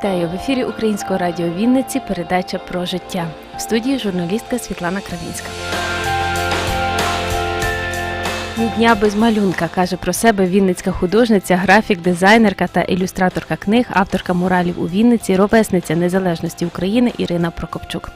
Вітаю в ефірі Українського радіо Вінниці. Передача про життя в студії журналістка Світлана Кравінська. Ні дня без малюнка каже про себе вінницька художниця, графік, дизайнерка та ілюстраторка книг, авторка муралів у Вінниці, ровесниця незалежності України Ірина Прокопчук.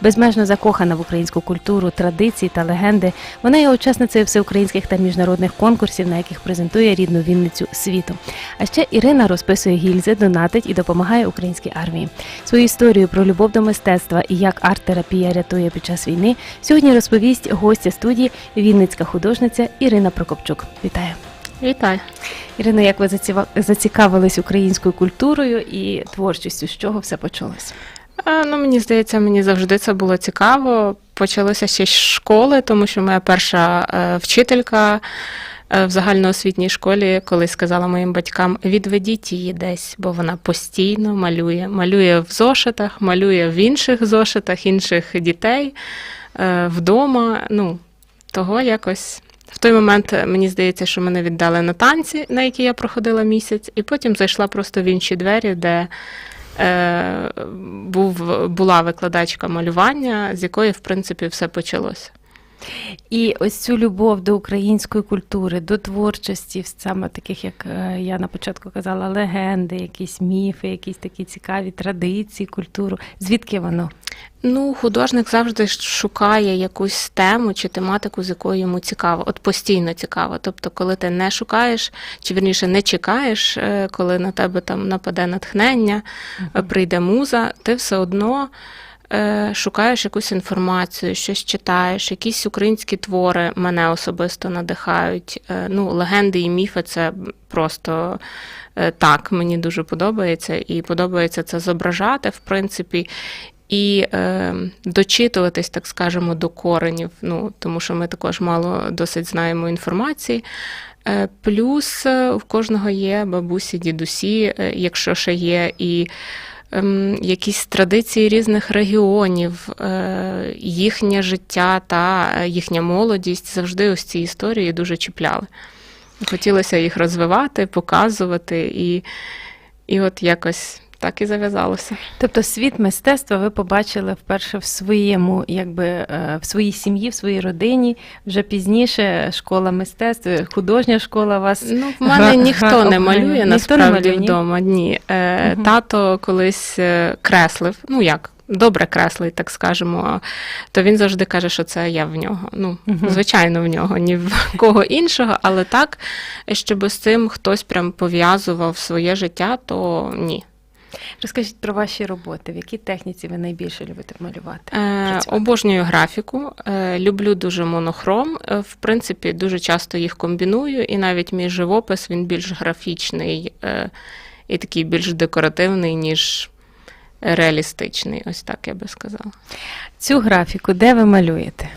Безмежно закохана в українську культуру, традиції та легенди. Вона є учасницею всеукраїнських та міжнародних конкурсів, на яких презентує рідну Вінницю світу. А ще Ірина розписує гільзи, донатить і допомагає українській армії. Свою історію про любов до мистецтва і як арт-терапія рятує під час війни сьогодні розповість гостя студії Вінницька художниця Ірина Прокопчук. Вітаю. Вітаю. Ірина, як ви зацікавились українською культурою і творчістю? З чого все почалося? Е, Ну, мені здається, мені завжди це було цікаво. Почалося ще з школи, тому що моя перша е, вчителька е, в загальноосвітній школі колись сказала моїм батькам: відведіть її десь, бо вона постійно малює. Малює в зошитах, малює в інших зошитах, інших дітей е, вдома. Ну, того якось. В той момент е, мені здається, що мене віддали на танці, на які я проходила місяць, і потім зайшла просто в інші двері, де е, був, була викладачка малювання, з якої, в принципі, все почалося. І ось цю любов до української культури, до творчості, саме таких, як е, я на початку казала, легенди, якісь міфи, якісь такі цікаві традиції, культуру. Звідки воно? Ну, художник завжди шукає якусь тему чи тематику, з якою йому цікаво, от постійно цікаво. Тобто, коли ти не шукаєш, чи вірніше не чекаєш, е, коли на тебе там нападе натхнення, прийде муза, ти все одно е, шукаєш якусь інформацію, щось читаєш, якісь українські твори мене особисто надихають. Е, Ну, легенди і міфи це просто е, так, мені дуже подобається, і подобається це зображати, в принципі. І е, дочитуватись, так скажемо, до коренів, ну тому що ми також мало досить знаємо інформації. Е, плюс в кожного є бабусі, дідусі, е, якщо ще є і якісь традиції різних регіонів, е, їхнє життя та е, їхня молодість завжди ось ці історії дуже чіпляли. Хотілося їх розвивати, показувати, і, і от якось так і зав'язалося. Тобто світ мистецтва ви побачили вперше в своєму, якби е, в своїй сім'ї, в своїй родині. Вже пізніше школа мистецтва, художня школа вас. Ну, в мене Гра- ніхто гра- не малює Ніхто не малює, вдома. Ні. Е, Мгм. Тато колись е, креслив, ну як, добре креслить, так скажемо. То він завжди каже, що це я в нього. Ну, звичайно, в нього, ні в кого іншого, але так, щоб з цим хтось прям пов'язував своє життя, то ні. Розкажіть про ваші роботи. В якій техніці ви найбільше любите малювати? Е, обожнюю графіку, е, люблю дуже монохром. Е, в принципі, дуже часто їх комбіную, і навіть мій живопис він більш графічний е, і такий більш декоративний, ніж реалістичний. Ось так я би сказала. Цю графіку, де ви малюєте?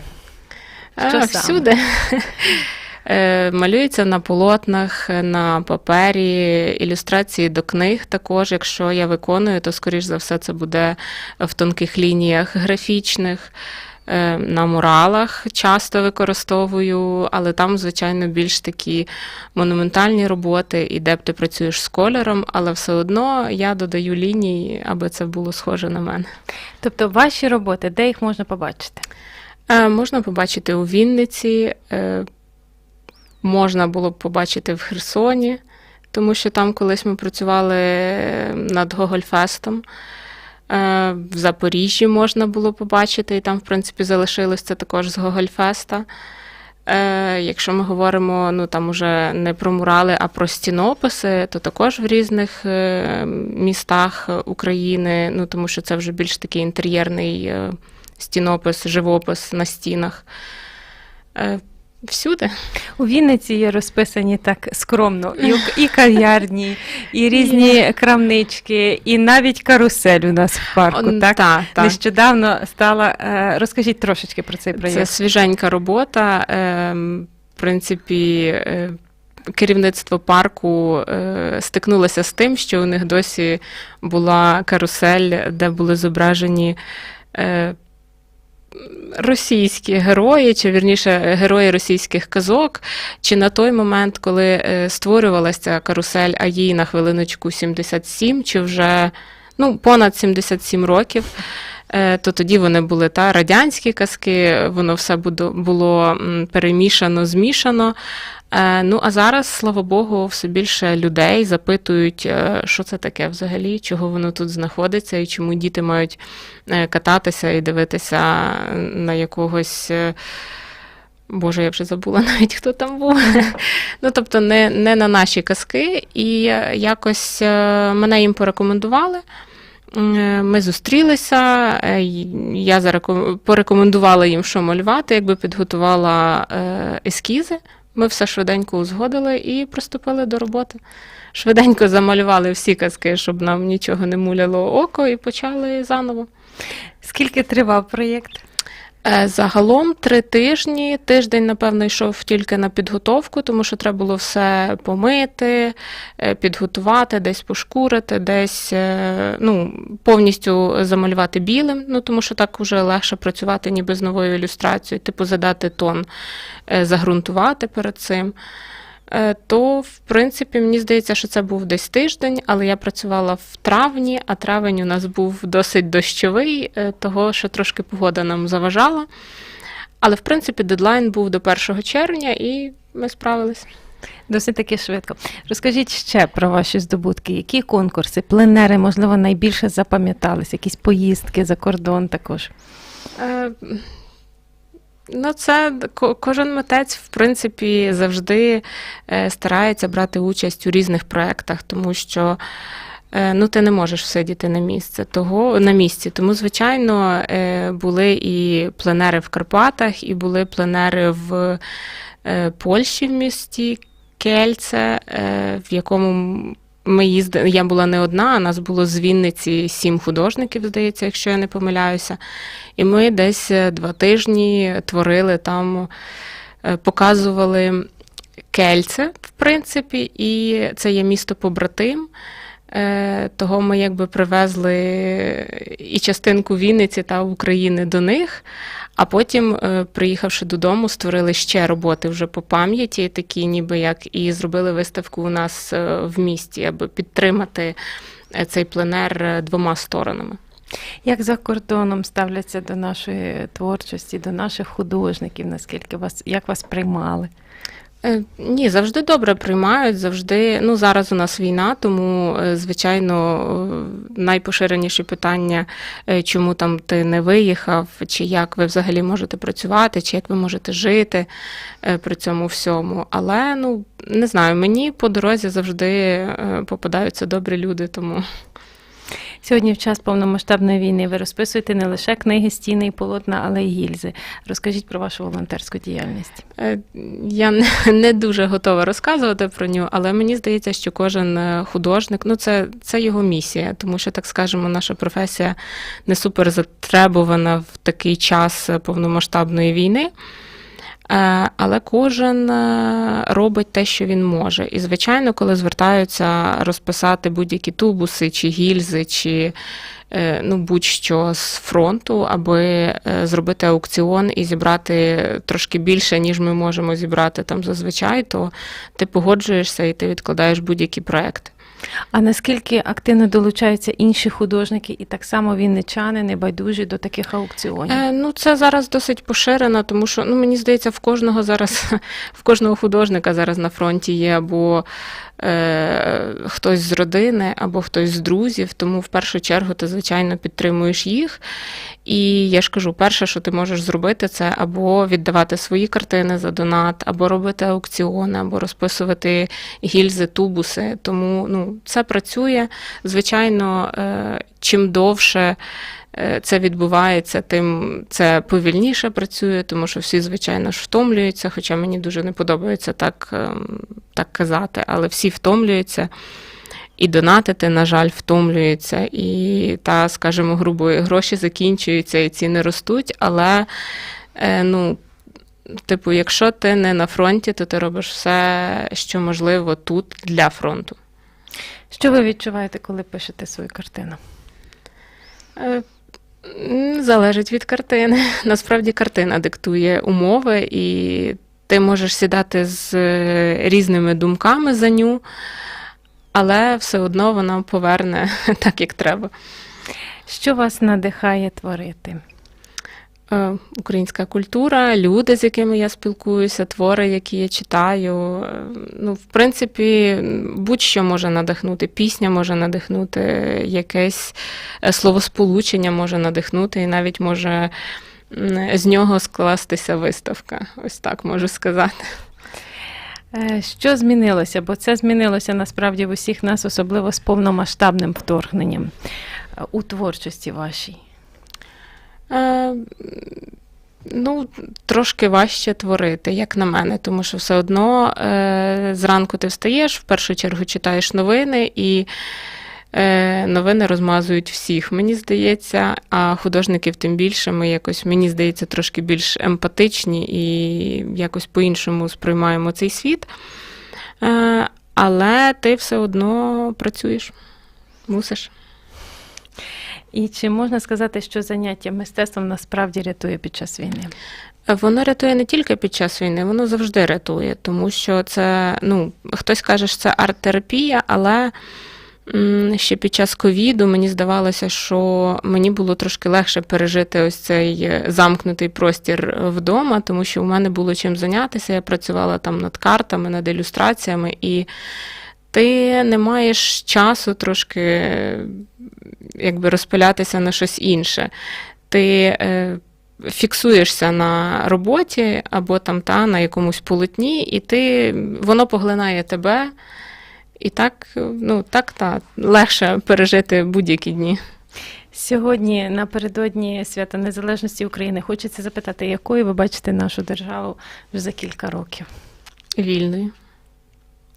Що Е, саме? всюди. Е, Малюється на полотнах, на папері, ілюстрації до книг також. Якщо я виконую, то скоріш за все це буде в тонких лініях графічних. Е, На муралах часто використовую, але там, звичайно, більш такі монументальні роботи, і де б ти працюєш з кольором, але все одно я додаю лінії, аби це було схоже на мене. Тобто ваші роботи, де їх можна побачити? Е, Можна побачити у Вінниці, можна було б побачити в Херсоні, тому що там колись ми працювали над Гогольфестом. Е, В Запоріжжі можна було побачити, і там, в принципі, залишилось це також з Гогольфеста. Е, Якщо ми говоримо ну, там уже не про мурали, а про стінописи, то також в різних е, містах України, ну, тому що це вже більш такий інтер'єрний стінопис, живопис на стінах. Всюди. У Вінниці є розписані так скромно і, і кав'ярні, і різні крамнички, і навіть карусель у нас в парку. Так? та, та. Нещодавно стала. е, Розкажіть трошечки про цей проєкт. Це свіженька робота. Ем, В принципі, е, керівництво парку е, стикнулося з тим, що у них досі була карусель, де були зображені. Російські герої, чи вірніше герої російських казок, чи на той момент, коли е, створювалася карусель, а їй на хвилиночку 77, чи вже ну, понад 77 років. Е, То тоді вони були та радянські казки, воно все було, перемішано, змішано. Е, Ну а зараз, слава Богу, все більше людей запитують, е, що це таке взагалі, чого воно тут знаходиться, і чому діти мають кататися і дивитися на якогось. Боже, я вже забула навіть, хто там був. ну, тобто, не, не на наші казки. І якось мене їм порекомендували. Е, Ми зустрілися, е, я порекомендувала їм, що малювати, якби підготувала е, ескізи. Ми все швиденько узгодили і приступили до роботи. Швиденько замалювали всі казки, щоб нам нічого не муляло око, і почали заново. Скільки тривав проєкт? Е, Загалом три тижні. Тиждень, напевно, йшов тільки на підготовку, тому що треба було все помити, е, підготувати, десь пошкурити, десь е, ну, повністю замалювати білим, ну тому що так вже легше працювати ніби з новою ілюстрацією, типу задати тон, загрунтувати перед цим. Е, То, в принципі, мені здається, що це був десь тиждень, але я працювала в травні, а травень у нас був досить дощовий, е, того, що трошки погода нам заважала. Але, в принципі, дедлайн був до 1 червня, і ми справились. Досить таки швидко. Розкажіть ще про ваші здобутки. Які конкурси, пленери, можливо, найбільше запам'ятались, якісь поїздки за кордон також. Е, Ну, це кожен митець, в принципі, завжди е, старається брати участь у різних проєктах, тому що е, ну, ти не можеш сидіти на місці, того, на місці. Тому, звичайно, е, були і пленери в Карпатах, і були пленери в Польщі в місті Кельце, в якому ми їздили. Я була не одна, а нас було з Вінниці сім художників, здається, якщо я не помиляюся. І ми десь е, два тижні творили там, е, показували кельце, в принципі, і це є місто побратим. Е, Того ми якби привезли і частинку Вінниці та України до них. А потім, е, приїхавши додому, створили ще роботи вже по пам'яті, такі ніби як, і зробили виставку у нас е, в місті, аби підтримати цей пленер двома сторонами. Як за кордоном ставляться до нашої творчості, до наших художників, наскільки вас, як вас приймали? Е, Ні, завжди добре приймають, завжди. Ну зараз у нас війна, тому е, звичайно е, найпоширеніші питання, чому там ти не виїхав, чи як ви взагалі можете працювати, чи як ви можете жити при цьому всьому. Але ну не знаю, мені по дорозі завжди попадаються добрі люди, тому. Сьогодні, в час повномасштабної війни, ви розписуєте не лише книги, стіни і полотна, але й гільзи. Розкажіть про вашу волонтерську діяльність. Е, Я не, дуже готова розказувати про нього, але мені здається, що кожен е, художник, ну це, це його місія, тому що, так скажемо, наша професія не супер затребувана в такий час е, повномасштабної війни. Е, Але кожен е, робить те, що він може. І, звичайно, коли звертаються розписати будь-які тубуси, чи гільзи, чи е, ну, будь-що з фронту, аби зробити аукціон і зібрати трошки більше, ніж ми можемо зібрати там зазвичай, то ти погоджуєшся і ти відкладаєш будь-які проекти. А наскільки активно долучаються інші художники, і так само вінничани небайдужі до таких аукціонів? Е, ну, це зараз досить поширено, тому що ну, мені здається, в кожного зараз, в кожного художника зараз на фронті є або е, хтось з родини, або хтось з друзів. Тому в першу чергу ти, звичайно, підтримуєш їх. І я ж кажу, перше, що ти можеш зробити, це або віддавати свої картини за донат, або робити аукціони, або розписувати гільзи, тубуси. Тому ну, це працює. Звичайно, е, чим довше це відбувається, тим це повільніше працює, тому що всі, звичайно ж, втомлюються, хоча мені дуже не подобається так, ем, так казати, але всі втомлюються. І донатити, на жаль, втомлюються, і та, скажімо, грубо, гроші закінчуються, і ціни ростуть. Але, е, ну, типу, якщо ти не на фронті, то ти робиш все, що можливо тут для фронту. Що ви відчуваєте, коли пишете свою картину? Залежить від картини. Насправді картина диктує умови, і ти можеш сідати з е, різними думками за ню. але все одно вона поверне так, як треба. Що вас надихає творити? Е, Українська культура, люди, з якими я спілкуюся, твори, які я читаю. Е, Ну, в принципі, будь-що може надихнути. Пісня може надихнути, якесь е, словосполучення може надихнути, і навіть може з нього скластися виставка. Ось так можу сказати. Що змінилося? Бо це змінилося насправді в усіх нас, особливо з повномасштабним вторгненням у творчості вашій. Е, Ну, трошки важче творити, як на мене, тому що все одно е, зранку ти встаєш, в першу чергу читаєш новини, і е, новини розмазують всіх, мені здається, а художників тим більше ми якось, мені здається, трошки більш емпатичні і якось по-іншому сприймаємо цей світ. Е, але ти все одно працюєш, мусиш. І чи можна сказати, що заняття мистецтвом насправді рятує під час війни? Воно рятує не тільки під час війни, воно завжди рятує, тому що це, ну, хтось каже, що це арт-терапія, але ще під час ковіду мені здавалося, що мені було трошки легше пережити ось цей замкнутий простір вдома, тому що у мене було чим зайнятися. Я працювала там над картами, над ілюстраціями, і ти не маєш часу трошки якби розпилятися на щось інше. Ти е, фіксуєшся на роботі або там та на якомусь полотні, і ти воно поглинає тебе. І так, ну так та легше пережити будь-які дні. Сьогодні, напередодні свята Незалежності України, хочеться запитати, якою ви бачите нашу державу вже за кілька років? Вільною.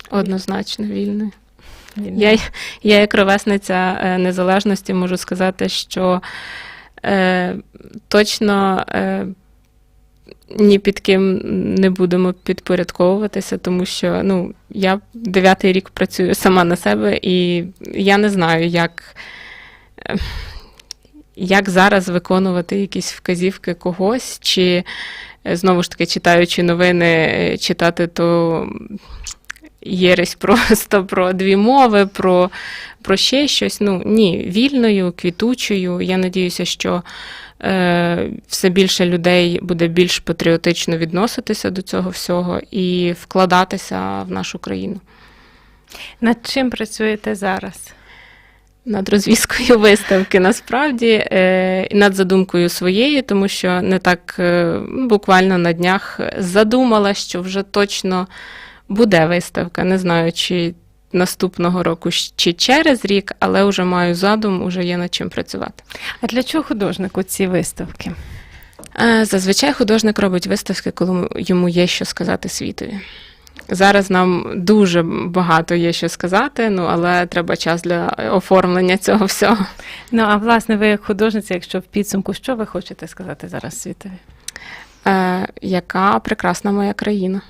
Однозначно вільною. Я, я як ровесниця е, незалежності можу сказати, що е, точно е, ні під ким не будемо підпорядковуватися, тому що ну, я дев'ятий рік працюю сама на себе, і я не знаю, як, е, як зараз виконувати якісь вказівки когось, чи е, знову ж таки читаючи новини, читати то єресь просто про дві мови, про, про ще щось. Ну ні, вільною, квітучою. Я надіюся, що е, все більше людей буде більш патріотично відноситися до цього всього і вкладатися в нашу країну. Над чим працюєте зараз? Над розвізкою виставки насправді е, і над задумкою своєю, тому що не так е, буквально на днях задумала, що вже точно буде виставка. Не знаю, чи наступного року, чи через рік, але вже маю задум, уже є над чим працювати. А для чого художнику ці виставки? Е, Зазвичай художник робить виставки, коли йому є що сказати світові. Зараз нам дуже багато є що сказати, ну але треба час для оформлення цього всього. Ну а власне, ви як художниця, якщо в підсумку, що ви хочете сказати зараз світові? Е, яка прекрасна моя країна.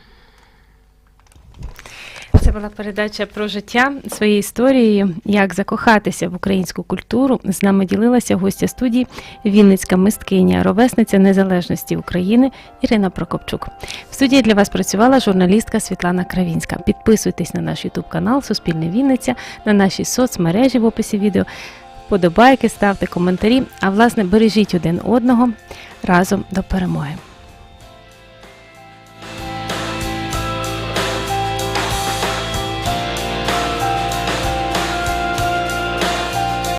Була передача про життя своєю історією, як закохатися в українську культуру. З нами ділилася гостя студії Вінницька мисткиня, ровесниця незалежності України Ірина Прокопчук. В студії для вас працювала журналістка Світлана Кравінська. Підписуйтесь на наш Ютуб канал Суспільне Вінниця, на наші соцмережі в описі відео. Подобайки, ставте коментарі. А власне бережіть один одного разом до перемоги.